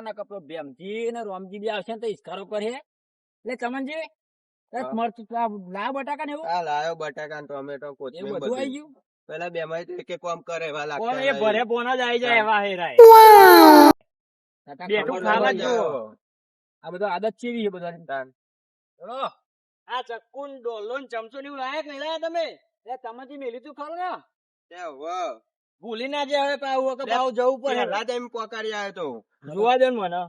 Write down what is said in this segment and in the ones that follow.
કરવાના કપડો ભેમજી ને રોમજી બી આવશે ને તો ઈસ્કારો કરે એટલે એક મરચું લાવ બટાકા ને એવું? લાયો બટાકા ટોમેટો કોથમીર બધું. આવી ગયું? પેલા બે માં એક એક કામ કરે એવા કોણ એ ભરે બોના જ આવી જાય એવા હેરાય બેઠું ખાવા જ. આ બધો આદત ચીવી છે બધા તાન. આ ચક્કુન ડોલો ચમચો ને એવું લાયા કે નહીં લાયા તમે? એ ચમનજી મેલી તું ખરું ને ત્યાં વાહ. ભૂલી ના જાય હવે પાછું કે ભાવ જવું પડે. રાત એમ પોકારી આવ્યો તો. જોવા દે મને.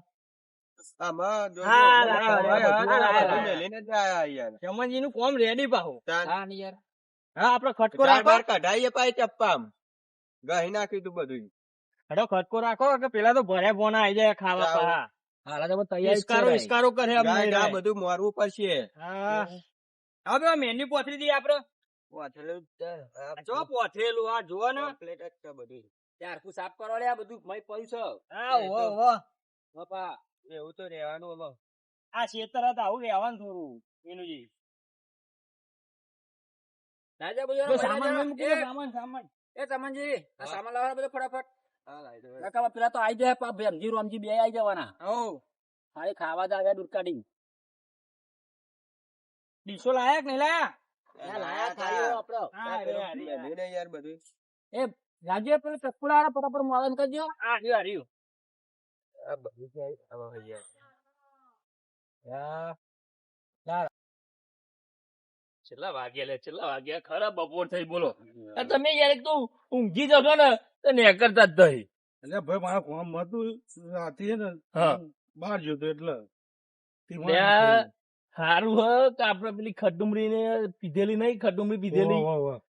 હા, બધું હા, બધું હા, હા, હા, બધું હા. મેલીને જ આયા યાર ચમનજી નું કોમ રેડી પાહું હા ને યાર. હા આપડે ખટકો બાર કઢાઈએ પાઈ ચપ્પામ. ગહી નાખ્યું તું બધું હેડો ખટકો રાખો કે પેલા તો ભરે બોન આવી જાય ખાવા. પા હાલા તો બધા તૈયાર ઇસ્કારો કરે. બધું મોરવું પડશે. હા. હવે પોથરી દઈએ આપડે વાંચેલું જ છે. આ જો પોથરેલું આ જુઓ ને. complete જ છે બધું. ચાર કુ સાફ કરો લે આ બધું મય પડ્યું છે. હા એ વો બાપા એવું તો રહેવાનું હવે આ શેતર હતા આવું રહેવાનું થોડું એનુંજી રાજા બધું સામાન બનાવજો. લઈને મૂકી દો, એ- સામાન સામાન. એ ચમનજી આ સામાન લાવવાનો બધો ફટાફટ. હા, લાઈ દો. કાકા પેલા તો આઈ જાય પા ભેમજી રોમજી બે આઈ જવાના. હો ખાલી ખાવા જ આવ્યા કાઢી ડીશો લાયા કે નહીં લાયા? લાયા થાળીઓ આપડો હા રે આ રે, આ રે. મેલીને યાર બધું. રાજ્ય પેલું ચક્કુલા ફટાફટ મોડન કરજો. આ રહ્યું, આ રહ્યું. આ બધું છે હવે યાર છેલ્લા વાગ્યા લે છેલ્લા વાગ્યા? ખરા બપોર થઈ બોલો. તમે યાર એક તો ઊંઘી જશો ને તો ને કરતા જ નહીં. એટલે ભાઈ મારા કોમ હતું રાતે ને હા. બહાર જતો એટલે. હારું હ કે આપડે પેલી ખડુમડી ને પીધેલી નહીં ખડુમડી પીધેલી.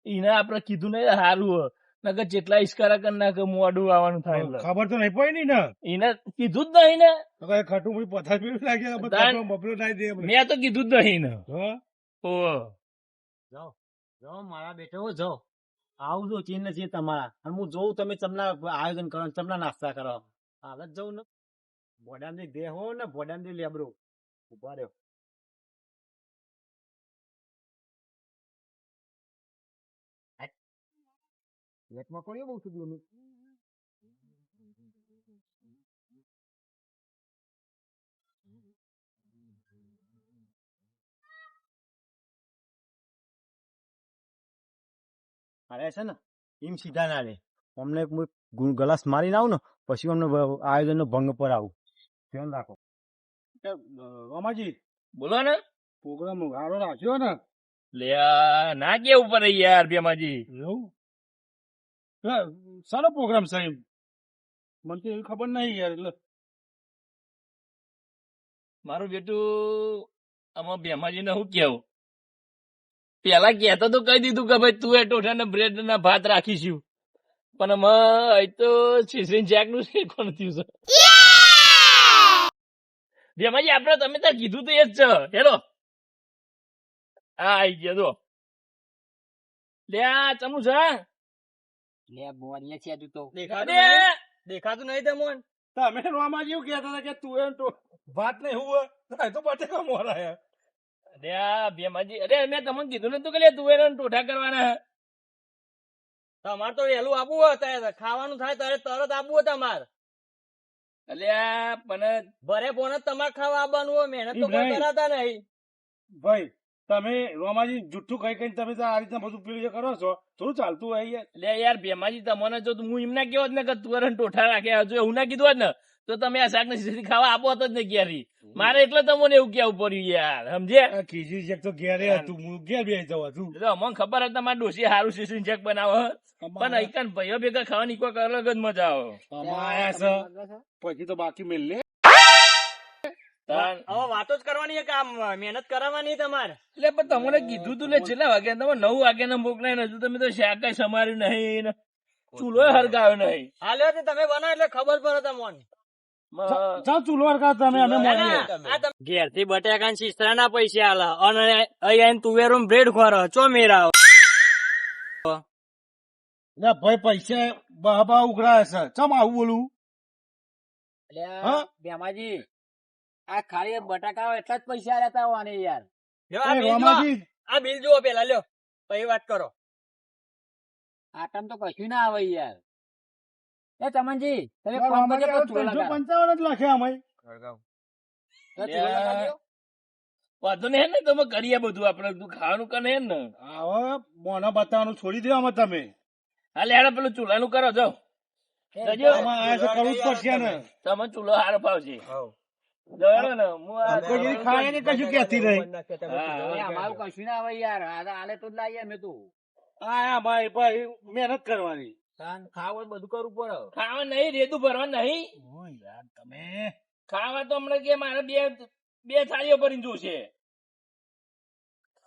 એને આપડે કીધું ને હારું હ. નકર જેટલા ઈશ્કારા કરી નાખે મોડું આવવાનું થાય. ખબર તો નહીં પડી ને એને કીધું જ નહીં ને. તો ખટું પછી પથાર પીવું લાગે બબલો નાઈ દે મેં તો કીધું જ નહીં ને. ઓ. જાઓ જાઓ મારા બેટો જાઓ. આવું જો ચીન છે તમારા. અને હું જોઉં તમે ચમના આયોજન કરો ચમના નાસ્તા કરો. હાલ જ જવું ને. ભોડામથી દેહો ને ભોડાની લેબરો ઊભા રહ્યો. પેટમાં કોણ બહુ સુધું અરે છે ને એમ સીધા ના લે. અમને એક ગ્લાસ મારીને આવું ને પછી અમને આયોજન નો ભંગ પર આવું. ધ્યાન રાખો. રમાજી બોલો ને. પ્રોગ્રામ સારો રાખ્યો ને. લે ના કે ઉપર યાર ભેમાજી એવું? સારો પ્રોગ્રામ સાહેબ મને તો એવી ખબર નહીં યાર, એટલે. મારું બેટું, આમાં બેમાજીને હું કેવું? પેલા કેતો તો કહી દીધું કે ભાઈ તું એ ટોઠા ને બ્રેડ ના ભાત રાખીશું. પણ આમાં અહીં તો છીસરી જેકનું શેકવાનું થયું છે? ભેમાજી આપડે તમે તાર કીધું તો એ જ છે. હેલો. હા, આઈ ગયો, જો. લે, આ ચમુ છે લે મોરીએ છે હજુ તો. દેખાતું નહીં? દેખાતું નહીં તમોન તમે રમાજી જેવું કહેતા હતા કે તું એમ તો વાત નહીં હું હોય તો બટેકા મોરાયા અરે આ ભેમાજી અરે મેં તમને કીધું નતું કે લે તું એને ટોઠા કરવાના તમારે તો વહેલું આપવું હોય ખાવાનું થાય ત્યારે તરત આપવું હોય તમારે. અલ્યા પણ ભરે પોને તમારે ખાવા આપવાનું હોય મહેનત તો કોઈ કરાતા નહીં. ભાઈ તમે રોમાજી જુઠ્ઠું કઈ કઈ તમે આ રીતના બધું પેલું કરો છો. થોડું ચાલતું હોય યાર. એટલે યાર ભેમાજી તમને જો હું એમ ના કેવો જ ને કે તું એને ટોઠા રાખે હજુ એવું ના કીધું ને તો તમે આ શાક ને ખાવા આપો જ ને ક્યારે મારે એટલે તમને એવું કેવું પડ્યું યાર સમજે? ખીચડી છે તો ઘેરે હતું હું ઘેર બે જવા છું એટલે અમને ખબર હતી તમારે ડોસી સારું સીસી ચેક બનાવો પણ અહીંકાન ભાઈઓ ભેગા ખાવાની કોઈ અલગ જ મજા આવે. છે. પછી તો બાકી મેલ લે. હવે વાતો જ કરવાની કે આમ મહેનત કરાવવાની તમારે. એટલે પણ તમને કીધું તું ને છેલ્લા વાગે તમે નવ વાગે ના મોકલાય ને હજુ તમે તો શાક કઈ સમાર્યું નહીં ચૂલો હરગાવ્યો નહીં. હાલ્યો તે તમે બનાવ એટલે ખબર પડે તમને. મ- ચૂલો હરકા તમે અમે ઘેરથી બટાકા ના પૈસા આલે. અને અહીંયા તુવેરો બ્રેડ ખોરો ચો મેરા લે ભાઈ પૈસા બહા બહા ઉઘરાય છે. ચમ આવું બોલું? બેમાજી આ ખાલી બટાકા એટલા જ પૈસા લેતા હોવાને યાર. આ બિલ જુઓ. પેલા લ્યો. પછી વાત કરો. આટમ તો કશું ના આવે યાર. એ ચમનજી તમે. પંચાવન જ લખે અમે. વાંધો નહીં ને તમે કરીએ બધું આપણે તું ખાવાનું કરે ને હવે મોના બતાવવાનું છોડી દેવામાં તમે. હાલે હેડો પેલું ચૂલાનું કરો. આમાં જ પડશે ને. તમે ચૂલો હારો પાવશે હું કશું કહેતી નહીં. અમારું કશું ના આવે યાર આલે તો લાવીએ અમે તો. આ ભાઈ ભાઈ મહેનત કરવાની. ખાવા બધું કરવું પડે. ખાવા નહીં રેતું ભરવા નહીં. યાર તમે. ખાવા તો હમણાં કે મારે બે બે થાળીઓ ભરીને જોશે.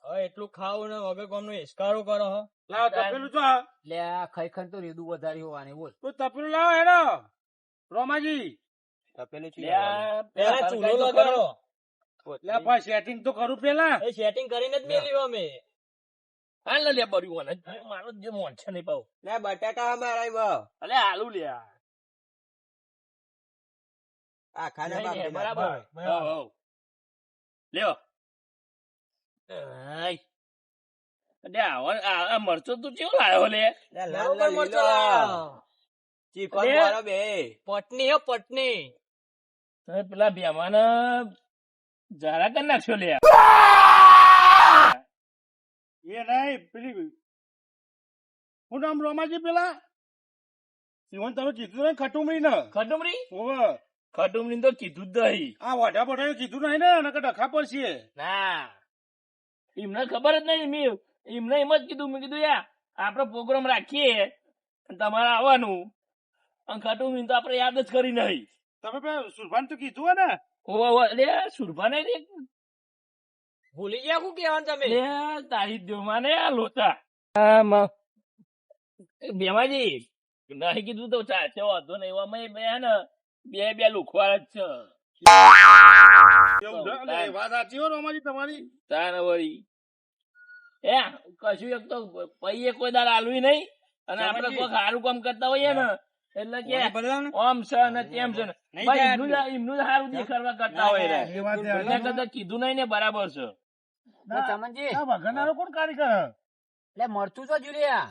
હવે એટલું ખાવું ને વગર કોમનો હિસકારો કરો હો. લાવ તપેલું તો આ. ખઈ ખન તો રેદું વધારી હોવાની બોલ. તો તપેલું લાવો હેડો. રોમાજી. તપેલું આ પેલા ચૂલો હરગાઈ લગાડો. લે ભાઈ સેટિંગ તો કરું પેલા. એ સેટિંગ કરીને જ મેલ્યું અમે. હાલ લે બર્યું મને મારો જે મોન છે નહીં પાવ લે બટાકા અમારા એમાં. અલે આલુ લે આ. આ ખાના નહીં, નહીં, બરાબર. ના. હઉ, હઉ. લ્યો. આય. આ આ મરચો તું કેવો લાયો લે? લે લાલ લાલ લીલો. ચીકણ લે. બે. પટની હો પટની. તમે પેલા બેમાન જરા કરી નાખશો લે એ નહીં પેલી હું નામ રોમાજી પેલા? સિવન તમે કીધું ને ખટુમરી ને ખટુમરી ઓવે ખટુમરી તો કીધું જ નહીં. આ વાઢા બોઢા કીધું નહીં ને નકર ડખા પડશે. ના. એમને ખબર જ નહીં મેં એમને એમ જ કીધું મેં કીધું યા આપડે પ્રોગ્રામ રાખીએ અને તમારે આવવાનું. અને ખડુમરી તો આપડે યાદ જ કરી નહીં. તમે સુરભાન તો કીધું હે ને? ઓ ઓવે લે સુરભાને રે ભૂલી ગયા શું કેવાનું તમે? લે તારી દેવમાં ને આ લોચા. આ બેમાજી નહીં કીધું તો ચાલશે વાંધો નહીં. એવામાં બે ને બે બે લુખવા જ છે. વાત સાચી રોમાજી તમારી. વળી. એ કશું એક તો પૈયે કોઈ દાર આલવી નહીં. અને આપડે કોઈ સારું કામ કરતા હોઈએ ને એટલે કે ઓમ છે ને તેમ છે ને. ભાઈ એમનું એમનું સારું દેખાડવા કરતા હોય એટલે કદાચ કીધું નહીં ને બરાબર છે. ના, ચમનજી. આ કોણ કારીગર એટલે મરચું તો જુલિયા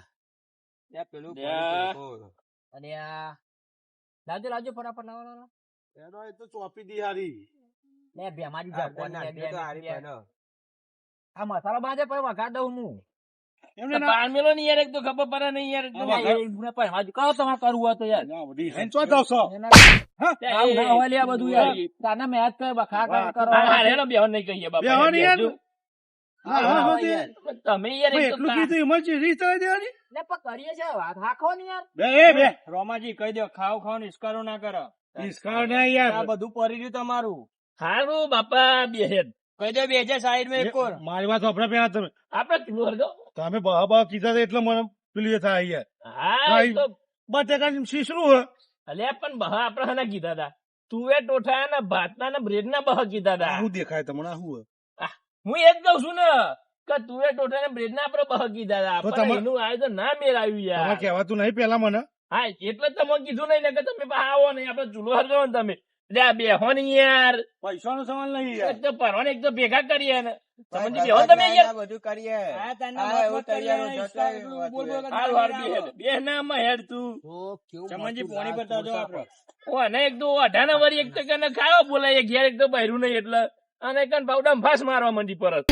પેલું અને આ લાવજો લાવજો ફટાફટ લાવો લાવો એનો એ તો ચોપી દી હારી. લે બેમારી. આ મસાલો બાંધે પર વઘાર દઉં હું. એમને ના પાન મેલો નહીં યાર એક તો ખબર પડે નહીં યાર આ એટલે વઘાર- એ એમને પણ હજુ કહો તમારે કરવું હોય તો યાર ના, બધી હેન ચો જાવ છો? એના હા? આવું ના હોય લે આ બધું યાર તાના મેચ કરે વખાર વાહ. કરો હા, હા, બેહો નહીં કહીએ બાપા બેહો નહીં યાર. બેહજો. ના, હા, હા, હા, બધી- યાર. તમે યાર ભાઈ, એક તો એટલું કીધું એમાં રીત દેવાની? લે પણ કરીએ છે વાત હાખો ને યાર બે બે રોમાજી કહી દો ખાવ ખાવ નિષ્કારો ના કરો ઈસકાળ ના યાર આ બધું પડી ગયું તમારું હારું બાપા બેહેડ કહી દો બે હજાર સાઈડમાં એક. મારી વાત સાંભળો પેલા તમે આપડે તમે બહા બહા કીધા એટલે મને પેલી એ થાય યાર. હા એ તો બટેકા શીશરું હે. અલ્યા પણ બહા આપડે હના કીધા હતા તુવે ટોઠા ના ભાત ના બ્રેડ ના બહા કીધા હતા હું દેખાય તમને હું હું. એ જ કઉ છું ને કે તુવે ટોઠા ના બ્રેડ ના આપડે બહા કીધા હતા તો પણ એનું આયોજન ના મેળ આવ્યું તમે યાર કહેવાતું નહીં પેલા મને? હા એટલે જ તમે કીધું નહીં ને કે તમે આવો નહીં આપડે ચૂલો હરજો ને તમે. બેહો નહીં યાર. પૈસા નો સવાલ નહીં યાર એક તો પરવાને એક તો ભેગા કરીએ ને. તમે યાર બધું કરીએ. તને એવું તૈયાર બોલ બોલ બે હેડ તું. કેવું પોણી ઓ અને એક તો અઢાના વરી એક તો કને ખાવા બોલાય ઘેર એક તો બહેરું નહીં એટલે. અને કન પાવડા ફાસ મારવા મંડી પરત.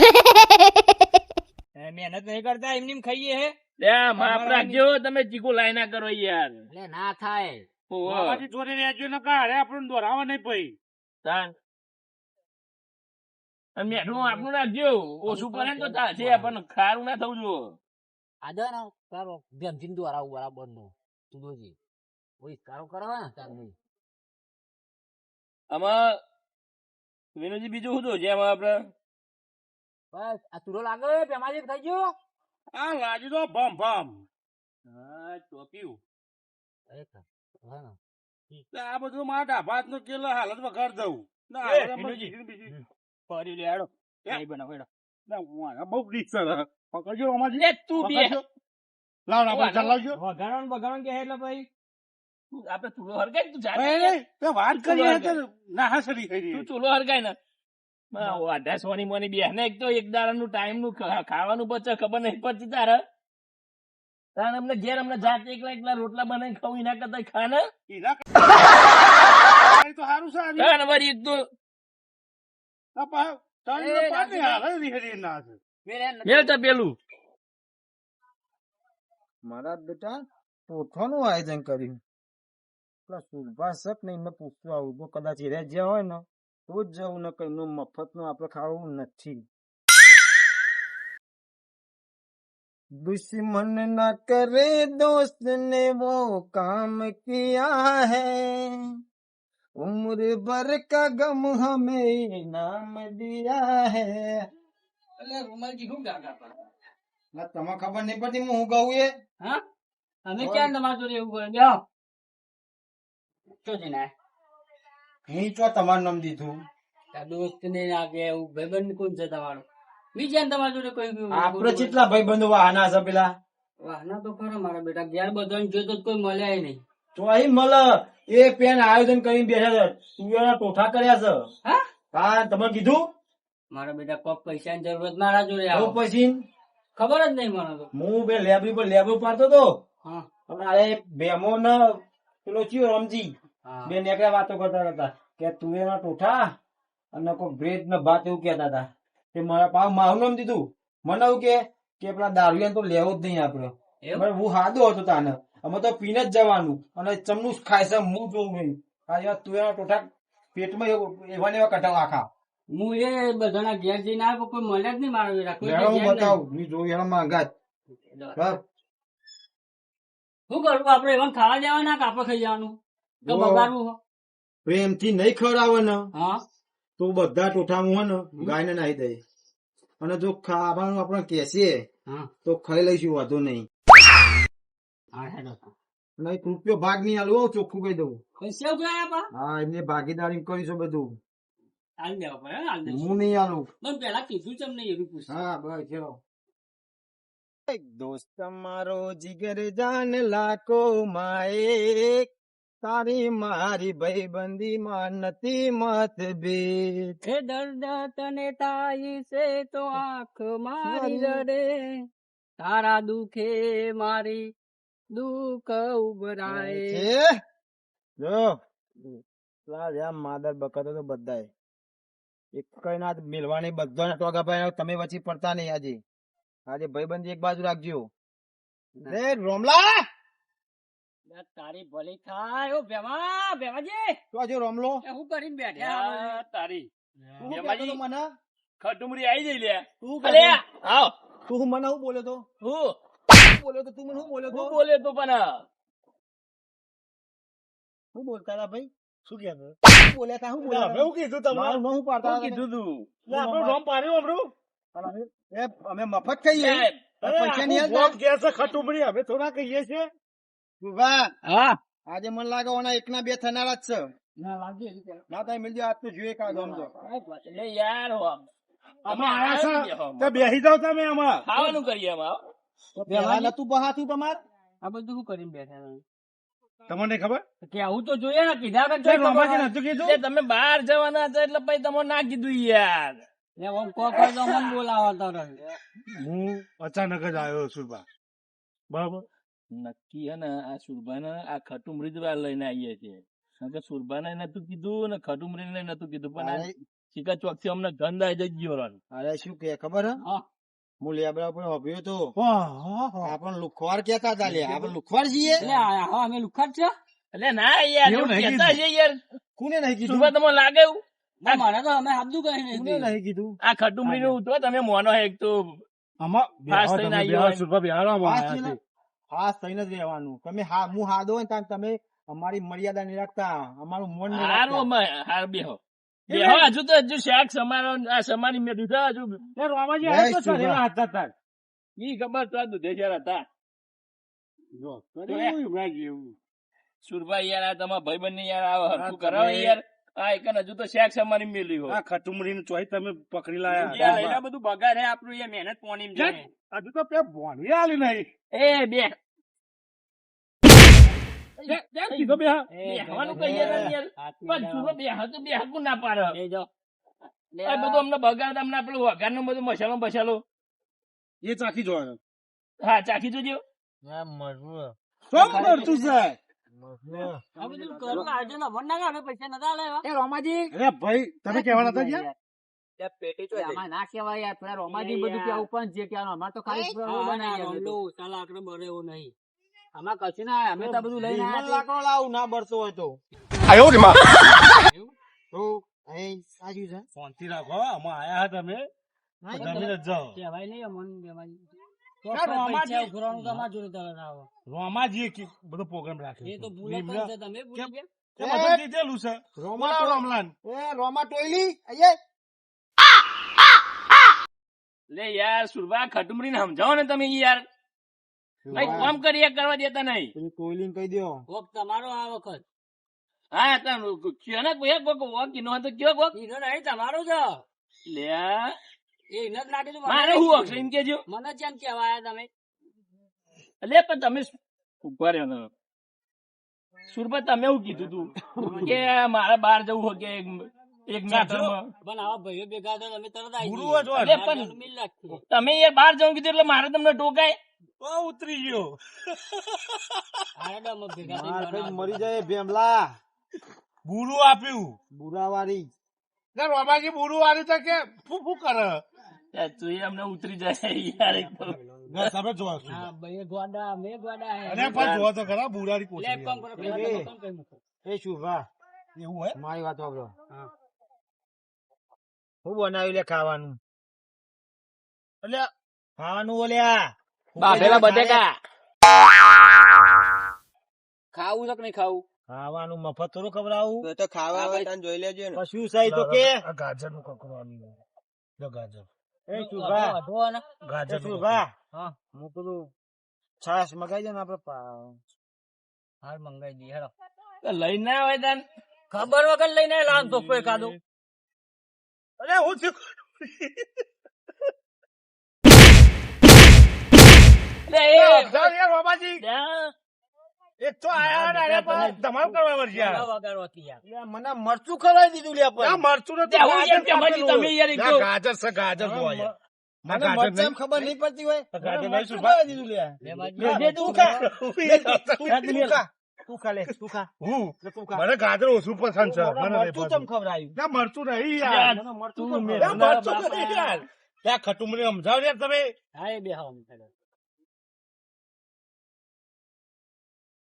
મહેનત નહીં કરતા એમની એમ ખાઈએ હે. ત્યાં માપ રાખજો તમે ચીકુ લાઈ ના કરો યાર. ના થાય. મામાજી જોડે રહેજો ને કાઢે આપણને દોરાવા નહીં પઈ તાન. મેઠું આપણું રાખજો. ઓછું કરે તો ચાલશે પણ ખારું ના થવું જો આદર ના તારો ભેમચીન દ્વારા બરાબર નો. તું જોજે. ઓય કારો કરવા ને તાર નહીં આમાં વિનોજી બીજું શું છે આમાં આપણે બસ આ તુરો લાગે પેમાજી થઈ ગયો? આ લાજી તો ભમ ભમ. હા ચોપ્યું અરે હા ના. આ બધું મારા ડાભાત નો કેલો હાલત વગાડ દઉં. ના બીજી- ફરી લે હેડો. એ. બનાવો હેડો. ના, હું બહુ રીત છે પકડજો રોમાજી લે તું બે લાવ ના ઓ, ચાલ વઘારણ બઘારણ કે એટલે ભાઈ આપડે ચૂલો હરગાય તું વાત ના હાસરી થઈ તું ચૂલો હરગાય ને. અઢાર મોની બે એક તો એક દાડા નું ટાઈમનું ખાવાનું બચે ખબર નહીં પડતી તારે. તારે અમને ઘેર અમને જાતે એકલા એકલા રોટલા બનાવી ખાવું એના કરતા ખાના? એના તો સારું સારું એક તો પેલું મારા બેટા પોથવાનું આયોજન કર્યું પેલા સુરભાસ શક ને એમને પૂછતું આવું જો કદાચ એ જ્યાં હોય ને તો જ જવું ને કઈ મફત નું આપડે ખાવું નથી दुश्मन न करे दोस्त ने वो काम किया है उम्र भर का गम हमें इनाम दिया है રૂમાલજી શું કાકા પર ના તમે ખબર નહીં પડતી હું હું કહું એ હા અમે ક્યાં તમારા જોડે એવું કરે જાઓ શું છે ને હું ચો તમારું નામ દીધું દોસ્ત ને આગે એવું ભાઈબંધ કોણ છે તમારો બીજા ને તમારા જોડે કોઈ આપડે કેટલા ભાઈ બંધુ વાહના છે પેલા વાહના તો ખરો મારા બેટા ઘેર બધા જોયો તો કોઈ મળ્યા નહીં તો અહીં મળ એ પેન આયોજન કરીને બેઠા છે. તુવેરના ટોઠા કર્યા છે. હા? હા તમે કીધું? મારા બેટા કોક પૈસાની જરૂરત મારા જોડે આવો. પછી ખબર જ નહીં મને તો. હું બે લેબરી પર લેબરો પાડતો તો. હા. અરે બેમો ન પેલો ચિયો રમજી. બે નેકડા વાતો કરતા હતા કે તુવેરના ટોઠા અને કોઈ બ્રેડ ને ભાત એવું કહેતા હતા. તે મારા પાવ મારું નામ દીધું. મને એવું કે કે પેલા દારૂ તો લેવો જ નહીં આપડે હું હાદો હતો તાને. અમે તો પીને જ જવાનું. અને ચમનું ખાય છે હું જોઉં નહીં. આ તું એના ટોઠા પેટમાં એવા ને એવા કટાવ આખા હું એ બધાના ઘેર જઈને આવ્યો કોઈ મળ્યા જ નહીં મારા હું નહીં. બતાવું. મેં જોયું એના માંગા શું કરવું? આપડે એવા ખાવા જવાના કે આપડે ખાઈ જવાનું. તો. બગાડવું હો. પ્રેમથી નહીં ખવડાવે ને હા. તો બધા ટોઠામાં હોય ને ગાયને નાહી દે. અને જો ખાવાનું આપણે કેસીએ હા. તો ખાઈ લઈશું વાંધો નહીં. હા હેડો. નહીં રૂપિયો ભાગ નહીં આલું ચોખ્ખું કહી દઉં. પૈસા ઉઘરાયા પા હા એમને ભાગીદારી કરીશું બધું. હાલ દેવા પડે હાલ દેશું હું નહીં આલું. મને પેલા કીધું છે એમને એવું પૂછ્યું હા બસ ચલો દોસ્ત મારો જીગર જાન લાકો માએ. તારી મારી ભાઈબંધી માં નથી મતભેદ. એ દર્દ તને થાય છે તો આંખ મારી રડે. તારા દુખે મારી દુઃખ ઉભરાય. છે? જો માદર બકતો તો બધાય. એક કઈ ના મિલવાની બધા ટોગા ભાઈ તમે વચ્ચે પડતા નહીં આજે. આજે ભાઈબંધી એક બાજુ રાખજો રે રોમલા! તારી ભલી થાય. ઓ બેવા બેવાજી તો આજે રોમલો? હું કરીને બેઠા તારી. તું શું મને? ખડુમરી આવી જઈ લે. તું અલે આવ તું હું મને હું બોલ્યો તો? હું? બોલ્યો તો તું મને શું બોલ્યો તો? હું બોલે તો પણ શું બોલતા હતા ભાઈ? શું કહેતો? બોલ્યા હતા શું બોલ્યા અમે શું કીધું તમને? હું પાડતા હતા કીધું તું? આપણે રોમ પાડ્યું આપણું? એ અમે મફત પૈસા નહીં અમે થોડા કહીએ છીએ. હા. આજે મને લાગે ઓના એકના બે થનારા જ છે. ના પેલા. ના મિલજો આજ તો જોઈએ કાઢો આમ તો યાર અમે અમે આયા આયા છે. તો બેસી જાઓ તમે આમાં. ખાવાનું કરીએ આમાં હો. નતું બહાતું તમાર? આ બધું શું કરીને બેઠા તમને ખબર? કે આવું તો જોઈએ ને કીધા વગર કીધું? તમે બહાર જવાના હતા એટલે પછી તમે ના કીધું યાર. ને. હું અચાનક જ આવ્યો સુરભા બરાબર? નક્કી હે ને આ સુરભાને આ ખટુમરી જ લઈને આવીએ છીએ. કારણ કે સુરભાને નતું કીધું ને ખટુમરીને નતું કીધું પણ આ ચોકથી ચોકથી અમને ગંધ આવી જઈ ગયો રન. અરે શું કે ખબર હે. હા. લેબડા પર હોભ્યો તો. આપણ લુખવાડ કેતા હતા લે. આપણ લુખવાડ છીએ? એટલે આ- હા અમે લુખાડ છે એટલે ના યાર એવું એવું નહીં કહેતા છે યાર. કોને નહીં કીધું? તમને લાગે એવું? મને તો અમે હાથું કહી કોને નહીં કીધું? આ તમે મોનો એક તો. ફાસ્ટ થઈને જ રહેવાનું. તમે હા હું હાદો તમે અમારી મર્યાદા નહીં રાખતા. અમારું મન હારું અમે હાર બેહો. હજુ તો હજુ શાક સમારો આ સમારી મેં દીધા હજુ રોમાજી આવ્યો તો. સરેલા હતા તાર. ઈ ખબર તો આ દુધેશ્વર હતા જો. સુરભાઈ યાર આ તમારા ભાઈ બંને યાર આ હરખું કરાવો યાર આ એક હજુ તો શાક સમારી મેલી હોય આ ખટુમરીને ચોઈ તમે પકડી યાર, લાયા એના બધું બગાડ હે આપણું એ મહેનત પોણી. હજુ તો પે ભોંડવી આલી નહીં એ બે જે- જે કીધો બે બેહવાનું કહીએ પણ સુરો બે તો બે હકું ના પાડે. આ બધું અમને બગાડ અમને પેલું વઘારનું બધું મસાલો બસાલો. એ ચાખી જોવાનું. હા ચાખી જોજો. શું કરતું છે? આ બધું કરો આયોજન અમર ના કાઢો પૈસા નતા લેવા એ રોમાજી. તમે કહેવાના હતા ગયા પેટી ના કહેવાય યાર પેલા રોમાજી બધું કેવું પણ જે કહેવાનું અમારે તો ખાલી બનાવી ના, આપે તો. રોમલો, સાલા આકડે બરે એવું નહીં. આમાં કશું ના અમે તો બધું લઈને આવ્યા લાકડો લાવું ના બરતો હોય તો. તો અહીં સાજુ છે. શાંતિ રાખો આમાં આયા હતા તમે. જમીન જ જાઓ. કહેવાય નહીં અમન કે બધો પ્રોગ્રામ રાખ્યો એ તો ભૂલે છે, તમે ભૂલી ગયા? એ બધું દીધેલું છે. રોમા બોલાવો તો- રામલાલ? એ રોમા ટોયલી અહીંયા લે યાર સુરભા ખટુમરી ને સમજાવો ને તમે યાર. કઈ કામ કરી એક કરવા દેતા નહીં. પેલી કોઈલિંગ કહી દો વોક તમારો આ વખત. હા તમે કયો ને કોઈ એક વોક વોક તો કયો વોક ઈનો નહીં તમારો છે લે. એ ઇન જ નાખેલું મારે હું વોક ઇન કેજો. મને જેમ કેવાયા તમે? લે પણ તમે ઊભા રહ્યો તમે સુરભા તમે એવું કીધું તું? કે મારે બહાર જવું હોય કે એક- એક પણ આવા ભાઈઓ ભેગા તમે તરત આવી જ તમે યાર બહાર જવું કીધું એટલે મારે તમને ટોકાય. ઓ ઉતરી ગયો. માર ખાઈને મરી જાય ભેમલા. બુરુ આપ્યું. બુરાવારી ના રોમાજી બુરુ વાળી તો કે ફૂ ફૂ કરે. તું અમને ઉતરી જાય યાર ના, તમે જોવો છો. હા ભાઈ ગોડા મેં ગોડા હે. અને પણ જોવો તો ખરા બુરાની લે, કોથળી કોમ કરો, પેલા એ, કરી મૂકો. એ શુભા એવું મારી વાત સાંભળો. હું. બનાવ્યું લે ખાવાનું? એટલે ખાવાનું ઓલ્યા. બાફેલા બટેકા. ખાવું છે કે નહીં ખાવું? ખાવાનું મફત થોડું ખવડાવું. તો તો ખાવા આવે તાન જોઈ લેજો ને. કશું સહી તો કે. ગાજર. નું કકરવાનું જો ગાજર એ વધો ગાજર શુભા હા. હું પેલું છાશ મગાઈ દે ને આપડે હાલ મંગાઈ દઈએ હેડો. લઈ ના આવે તાન ખબર વગર લઈને લાવ તો કોઈ કાદો અરે હું યાર એક તો આયા ને કરવા યાર. મને મરચું ખવડાવી દીધું લે ના મરચું નથી ગાજર. તમે યાર છે ગાજર જો. મને મરચાં ખબર નહીં પડતી હોય. ગાજર મને નહીં, મરચું દીધું લે. બે બાજુ લે, તું ખા તું ખા. લે તું ખા. હું? લે, તું ખા. મને ગાજર ઓછું પસંદ છે. મને મને મરચું. ચમ ખવડાવ્યું? ના મરચું નહીં યાર. મરચું? મરચું યાર. ત્યાં ખટુમરી સમજાવ યાર તમે. હા એ બે હા.